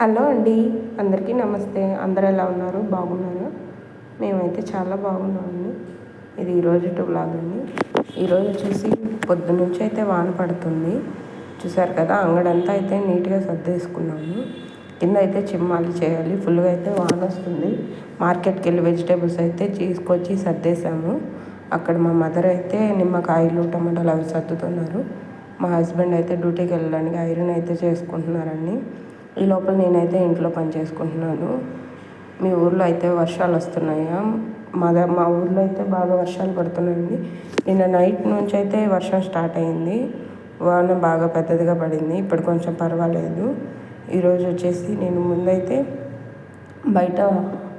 Hello అండి అందరికీ నమస్తే. అందరు ఎలా ఉన్నారు? బాగున్నారు? మేమైతే చాలా బాగున్నామండి. ఇది ఈరోజు బ్లాగ్ అండి. ఈరోజు వచ్చేసి పొద్దునుంచి అయితే వాన పడుతుంది. చూసారు కదా అంగడంతా అయితే నీట్గా సర్దేసుకున్నాము. కింద అయితే చిమ్మాలి చేయాలి. ఫుల్గా అయితే వాన వస్తుంది. మార్కెట్కి వెళ్ళి వెజిటేబుల్స్ అయితే తీసుకొచ్చి సర్దేశాము. అక్కడ మా మదర్ అయితే నిమ్మకాయలు టమాటాలు అవి సర్దుతున్నారు. మా హస్బెండ్ అయితే డ్యూటీకి వెళ్ళడానికి ఐరన్ అయితే చేసుకుంటున్నారండి. ఈ లోపల నేనైతే ఇంట్లో పని చేసుకుంటున్నాను. మీ ఊర్లో అయితే వర్షాలు వస్తున్నాయా? మా మా ఊర్లో అయితే బాగా వర్షాలు పడుతున్నాయండి. నిన్న నైట్ నుంచి అయితే వర్షం స్టార్ట్ అయింది. వాన బాగా పెద్దదిగా పడింది. ఇప్పుడు కొంచెం పర్వాలేదు. ఈరోజు వచ్చేసి నేను ముందైతే బయట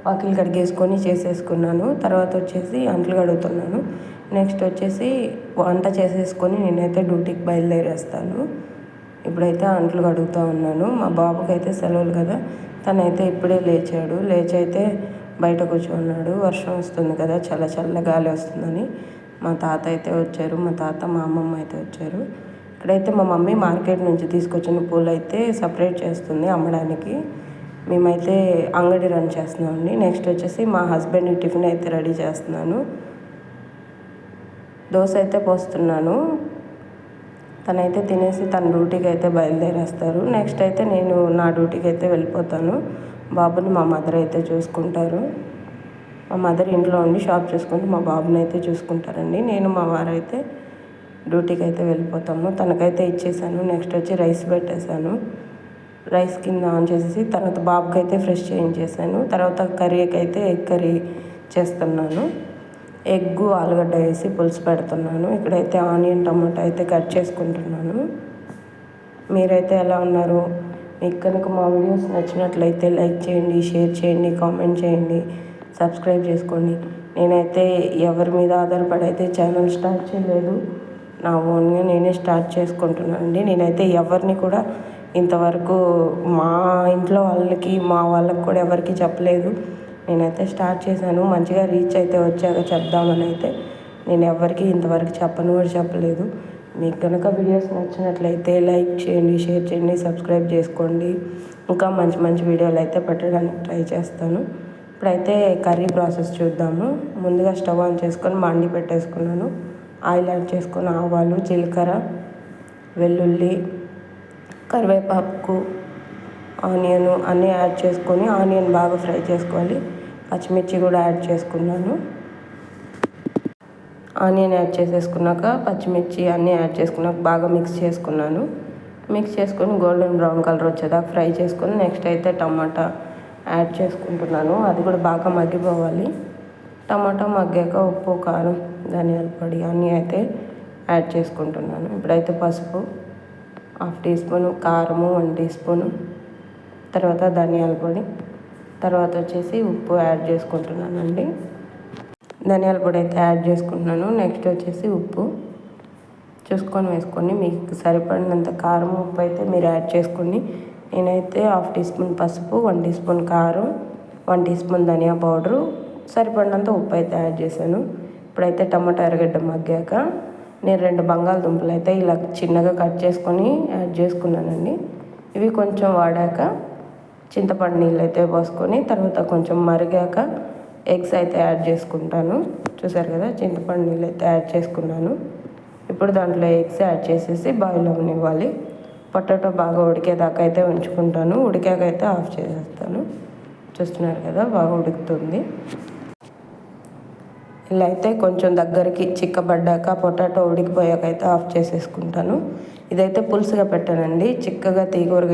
వాకిలు కడిగేసుకొని చేసేసుకున్నాను. తర్వాత వచ్చేసి అంట్లు కడుగుతున్నాను. నెక్స్ట్ వచ్చేసి వంట చేసేసుకొని నేనైతే డ్యూటీకి బయలుదేరేస్తాను. ఇప్పుడైతే అంట్లు కడుగుతూ ఉన్నాను. మా బాబుకి అయితే సెలవులు కదా తనైతే ఇప్పుడే లేచాడు. లేచి అయితే బయట కూర్చున్నాడు. వర్షం వస్తుంది కదా చల్ల చల్ల గాలి వస్తుందని. మా తాత అయితే వచ్చారు మా తాత మా అమ్మమ్మ అయితే వచ్చారు. ఇక్కడైతే మా మమ్మీ మార్కెట్ నుంచి తీసుకొచ్చిన పూలు అయితే సపరేట్ చేస్తుంది అమ్మడానికి. మేమైతే అంగడి రన్ చేస్తున్నామండి. నెక్స్ట్ వచ్చేసి మా హస్బెండ్ టిఫిన్ అయితే రెడీ చేస్తున్నాను. దోశ అయితే పోస్తున్నాను. తనైతే తినేసి తన డ్యూటీకి అయితే బయలుదేరేస్తారు. నెక్స్ట్ అయితే నేను నా డ్యూటీకి అయితే వెళ్ళిపోతాను. బాబుని మా మదర్ అయితే చూసుకుంటారు. మా మదర్ ఇంట్లో ఉండి షాప్ చూసుకుంటూ మా బాబుని అయితే చూసుకుంటారండి. నేను మా వారు అయితే డ్యూటీకి అయితే వెళ్ళిపోతాము. తనకైతే ఇచ్చేసాను. నెక్స్ట్ వచ్చి రైస్ పెట్టేశాను. రైస్ కింద ఆన్ చేసేసి తర్వాత బాబుకి అయితే ఫ్రెష్ చేయించేసాను తర్వాత కర్రీకి అయితే ఎగ్ కర్రీ చేస్తున్నాను. ఎగ్గు ఆలుగడ్డ వేసి పులుసు పెడుతున్నాను. ఇక్కడైతే ఆనియన్ టమాటా అయితే కట్ చేసుకుంటున్నాను. మీరైతే ఎలా ఉన్నారు? మీకు కనుక మా వీడియోస్ నచ్చినట్లయితే లైక్ చేయండి షేర్ చేయండి కామెంట్ చేయండి సబ్స్క్రైబ్ చేసుకోండి. నేనైతే ఎవరి మీద ఆధారపడి అయితే ఛానల్ స్టార్ట్ చేయలేదు. నా ఓన్గా నేనే స్టార్ట్ చేసుకుంటున్నాను అండి నేనైతే ఎవరిని కూడా ఇంతవరకు మా ఇంట్లో వాళ్ళకి మా వాళ్ళకి కూడా ఎవరికి చెప్పలేదు. నేనైతే స్టార్ట్ చేశాను. మంచిగా రీచ్ అయితే వచ్చాక చెప్దామని అయితే నేను ఎవరికి ఇంతవరకు చెప్పను కూడా చెప్పలేదు. మీకు కనుక వీడియోస్ నచ్చినట్లయితే లైక్ చేయండి షేర్ చేయండి సబ్స్క్రైబ్ చేసుకోండి. ఇంకా మంచి మంచి వీడియోలు అయితే పెట్టడానికి ట్రై చేస్తాను. ఇప్పుడైతే కర్రీ ప్రాసెస్ చూద్దాము. ముందుగా స్టవ్ ఆన్ చేసుకొని మండి పెట్టేసుకున్నాను. ఆయిల్ యాడ్ చేసుకుని ఆవాలు జీలకర్ర వెల్లుల్లి కరివేపాకు ఆనియన్ అన్నీ యాడ్ చేసుకొని ఆనియన్ బాగా ఫ్రై చేసుకోవాలి. పచ్చిమిర్చి కూడా యాడ్ చేసుకున్నాను. ఆనియన్ యాడ్ చేసేసుకున్నాక పచ్చిమిర్చి అన్నీ యాడ్ చేసుకున్నాక బాగా మిక్స్ చేసుకున్నాను. మిక్స్ చేసుకొని గోల్డెన్ బ్రౌన్ కలర్ వచ్చేదాకా ఫ్రై చేసుకొని నెక్స్ట్ అయితే టమాటా యాడ్ చేసుకుంటున్నాను. అది కూడా బాగా మగ్గిపోవాలి. టమాటా మగ్గాక ఉప్పు కారం ధనియాల పొడి అన్నీ అయితే యాడ్ చేసుకుంటున్నాను. ఇప్పుడైతే పసుపు హాఫ్ టీ స్పూను కారము వన్ టీ స్పూను తర్వాత ధనియాల పొడి తర్వాత వచ్చేసి ఉప్పు యాడ్ చేసుకుంటున్నానండి. ధనియాల పొడి అయితే యాడ్ చేసుకుంటున్నాను. నెక్స్ట్ వచ్చేసి ఉప్పు. చూసుకొని వేసుకోండి. మీకు సరిపడినంత కారం ఉప్పు అయితే మీరు యాడ్ చేసుకోండి. నేనైతే హాఫ్ టీ స్పూన్ పసుపు వన్ టీ స్పూన్ కారం వన్ టీ స్పూన్ ధనియా పౌడరు సరిపడినంత ఉప్పు అయితే యాడ్ చేశాను. ఇప్పుడైతే టమాటా ఎరగడ్డ మగ్గాక నేను రెండు బంగాళదుంపలు అయితే ఇలా చిన్నగా కట్ చేసుకొని యాడ్ చేసుకున్నానండి. ఇవి కొంచెం వాడాక చింతపండు నీళ్ళు అయితే పోసుకొని తర్వాత కొంచెం మరిగాక ఎగ్స్ అయితే యాడ్ చేసుకుంటాను. చూసారు కదా చింతపండు నీళ్ళు అయితే యాడ్ చేసుకున్నాను. ఇప్పుడు దాంట్లో ఎగ్స్ యాడ్ చేసేసి బాయిల్ అవ్వనివ్వాలి పొటాటో బాగా ఉడికేదాకా అయితే ఉంచుకుంటాను. ఉడికాక అయితే ఆఫ్ చేసేస్తాను. చూస్తున్నారు కదా బాగా ఉడుకుతుంది. ఇలా అయితే కొంచెం దగ్గరికి చిక్కబడ్డాక పొటాటో ఉడికిపోయాక అయితే ఆఫ్ చేసేసుకుంటాను. ఇదైతే పులుసుగా పెట్టానండి. చిక్కగా తీగూరగా